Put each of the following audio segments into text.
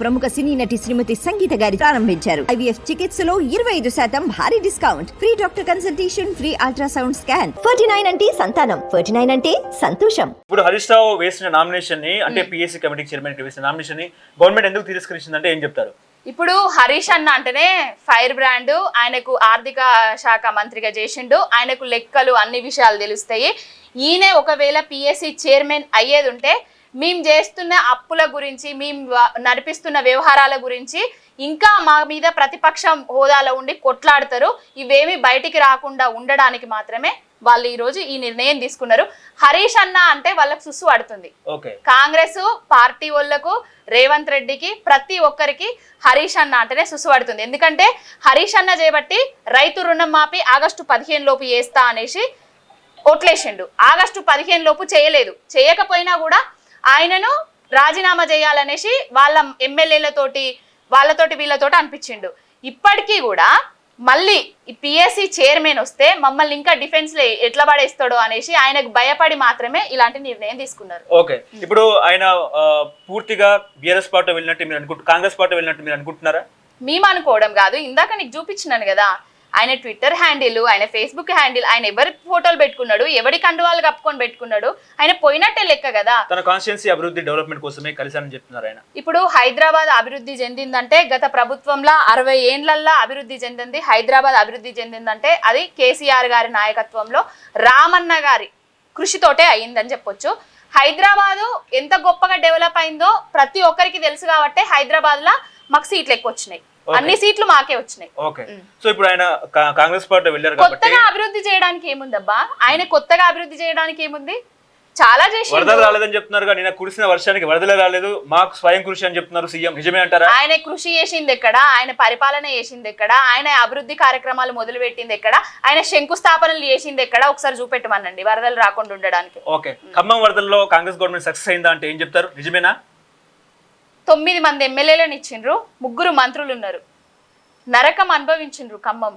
ప్రముఖ సినీ నటి శ్రీమతి సంగీత గారి ప్రారంభించారు. ఐవీఎఫ్ చికిత్సలో ఇరవై ఐదు శాతం భారీ discount. Free doctor consultation free ultrasound scan. Ferty nine అంటే సంతానం. ఫర్టీ నైన్ అంటే సంతోషం. ఇప్పుడు హరీష్ రావు వేసిన నామినేషన్ని అంటే పిఎస్సీ కమిటీ చైర్మన్ వేసిన నామినేషన్ని గవర్నమెంట్ ఎందుకు తిరస్కరించిందంటే ఏం చెప్తారు? ఇప్పుడు హరీష్ అన్న అంటేనే ఫైర్ బ్రాండ్ ఆయనకు ఆర్థిక శాఖ మంత్రిగా చేసిండు. ఆయనకు లెక్కలు అన్ని విషయాలు తెలుస్తాయి. ఈయన ఒకవేళ పిఎస్సి చైర్మన్ అయ్యేది ఉంటే మేము చేస్తున్న అప్పుల గురించి మేము నడిపిస్తున్న వ్యవహారాల గురించి ఇంకా మా మీద ప్రతిపక్షం హోదాలో ఉండి కొట్లాడతారు. ఇవేమి బయటికి రాకుండా ఉండడానికి మాత్రమే వాళ్ళు ఈరోజు ఈ నిర్ణయం తీసుకున్నారు. హరీష్ అన్న అంటే వాళ్ళకు సుస్సు పడుతుంది. కాంగ్రెస్ పార్టీ వాళ్ళకు రేవంత్ రెడ్డికి ప్రతి ఒక్కరికి హరీష్ అన్న అంటేనే సుసుపడుతుంది ఎందుకంటే హరీష్ అన్న చేయబట్టి రైతు రుణం మాపి ఆగస్టు పదిహేను లోపు చేస్తా అనేసి ఓట్లేసిండు. ఆగస్టు పదిహేను లోపు చేయలేదు. చేయకపోయినా కూడా ఆయనను రాజీనామా చేయాలనేసి వాళ్ళ ఎమ్మెల్యేలతోటి వాళ్ళతోటి వీళ్ళతోటి అనిపించిండు. ఇప్పటికీ కూడా మళ్ళీ ఈ పిఎస్సి చైర్మన్ వస్తే మమ్మల్ని ఇంకా డిఫెన్స్లో ఎట్లా పడేస్తాడో అనేసి ఆయనకు భయపడి మాత్రమే ఇలాంటి నిర్ణయం తీసుకున్నారు. ఓకే. ఇప్పుడు ఆయన పూర్తిగా బిఆర్ఎస్ పార్టీ వెళ్ళినట్టు మీరు అనుకుంటు కాంగ్రెస్ పార్టీ వెళ్ళినట్టు మీరు అనుకుంటున్నారా? మేము అనుకోవడం కాదు. ఇందాక నీకు చూపించినాను కదా ఆయన ట్విట్టర్ హ్యాండిల్ ఆయన ఫేస్బుక్ హ్యాండిల్ ఆయన ఎవరి ఫోటోలు పెట్టుకున్నాడు ఎవడి కండువాలు కప్పుకొని పెట్టుకున్నాడు ఆయన పోయినట్టే లెక్క కదా. తన కాన్స్టిట్యున్సీ అభివృద్ధి డెవలప్మెంట్ కోసమే కలిసానని చెప్తున్నారు ఆయన. ఇప్పుడు హైదరాబాద్ అభివృద్ధి చెందిందంటే గత ప్రభుత్వంలో అరవై ఏండ్లల్లో అభివృద్ధి చెందింది. హైదరాబాద్ అభివృద్ధి చెందిందంటే అది కేసీఆర్ గారి నాయకత్వంలో రామన్న గారి కృషితోటే అయ్యిందని చెప్పొచ్చు. హైదరాబాదు ఎంత గొప్పగా డెవలప్ అయిందో ప్రతి ఒక్కరికి తెలుసు కాబట్టి హైదరాబాద్లో మాకు సీట్లు ఎక్కువ వచ్చినాయి. అన్ని సీట్లు మాకే వచ్చినాయి. ఓకే సో ఇప్పుడు ఆయన కాంగ్రెస్ పార్టీ వెళ్ళారు కొత్తగా అభివృద్ధి చేయడానికి ఏముందబ్బా? ఆయన కొత్తగా అభివృద్ధి చేయడానికి ఏముంది? చాలా చేసి వరదలు రాలేదని చెప్తున్నారు నిన్న కురిసిన వర్షానికి వరదలే రాలేదు. మాకు స్వయం కృషి అని చెప్తున్నారు సీఎం. నిజమే అంటారా? ఆయన కృషి చేసింది ఎక్కడ? ఆయన పరిపాలన చేసింది ఎక్కడ? ఆయన అభివృద్ధి కార్యక్రమాలు మొదలు పెట్టింది ఎక్కడ? ఆయన శంకుస్థాపనలు చేసింది ఎక్కడ? ఒకసారి చూపెట్టమనండి. వరదలు రాకుండా ఉండడానికి. ఓకే ఖమ్మం వరదల్లో కాంగ్రెస్ గవర్నమెంట్ సక్సెస్ అయిందా అంటే ఏం చెప్తారు? నిజమేనా? తొమ్మిది మంది ఎమ్మెల్యేలను ఇచ్చిండ్రు ముగ్గురు మంత్రులు ఉన్నారు. నరకం అనుభవించిండ్రు ఖమ్మం.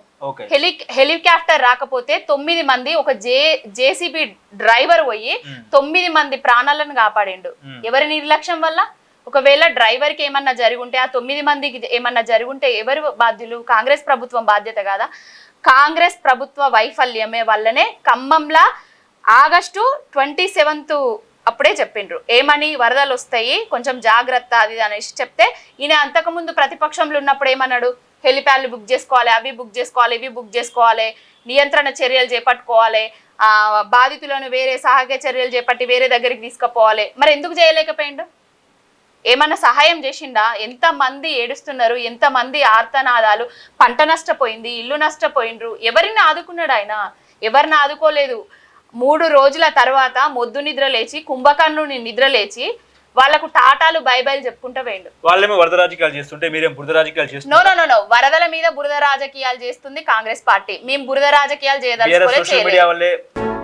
హెలి హెలికాప్టర్ రాకపోతే తొమ్మిది మంది ఒక జే జేసీబీ డ్రైవర్ పోయి మ్మ్. తొమ్మిది మంది ప్రాణాలను కాపాడిండు. ఎవరి నిర్లక్ష్యం వల్ల? ఒకవేళ డ్రైవర్కి ఏమన్నా జరుగుంటే ఆ తొమ్మిది మందికి ఏమన్నా జరుగుంటే ఎవరు బాధ్యులు? కాంగ్రెస్ ప్రభుత్వం బాధ్యత కాదా? కాంగ్రెస్ ప్రభుత్వ వైఫల్యమే వల్లనే ఖమ్మంలా ఆగస్టు ట్వంటీ సెవెంత్ అప్పుడే చెప్పిండ్రు. ఏమని వరదలు వస్తాయి కొంచెం జాగ్రత్త అది అనేసి చెప్తే ఈయన అంతకుముందు ప్రతిపక్షంలో ఉన్నప్పుడు ఏమన్నాడు? హెలిప్యాడ్లు బుక్ చేసుకోవాలి అవి బుక్ చేసుకోవాలి ఇవి బుక్ చేసుకోవాలి నియంత్రణ చర్యలు చేపట్టుకోవాలి ఆ బాధితులను వేరే సహాయ చర్యలు చేపట్టి వేరే దగ్గరికి తీసుకుపోవాలి. మరి ఎందుకు చేయలేకపోయిండు? ఏమన్నా సహాయం చేసిండా? ఎంతమంది ఏడుస్తున్నారు? ఎంత మంది ఆర్తనాదాలు? పంట నష్టపోయింది ఇల్లు నష్టపోయిండ్రు? ఎవరిని ఆదుకున్నాడు ఆయన? ఎవరిని ఆదుకోలేదు? మూడు రోజుల తర్వాత మొద్దు నిద్ర లేచి కుంభకర్ణుని నిద్ర లేచి వాళ్ళకు టాటాలు బై బైలు చెప్పుకుంటూ వేయండు వాళ్ళేమో వరద రాజకీయాలు చేస్తుంటే మీరేం బురద రాజకీయాలు చేస్తున్నారు? నో నో నో వరదల మీద బురద రాజకీయాలు చేస్తుంది కాంగ్రెస్ పార్టీ. మేము బురద రాజకీయాలు బీఆర్ఎస్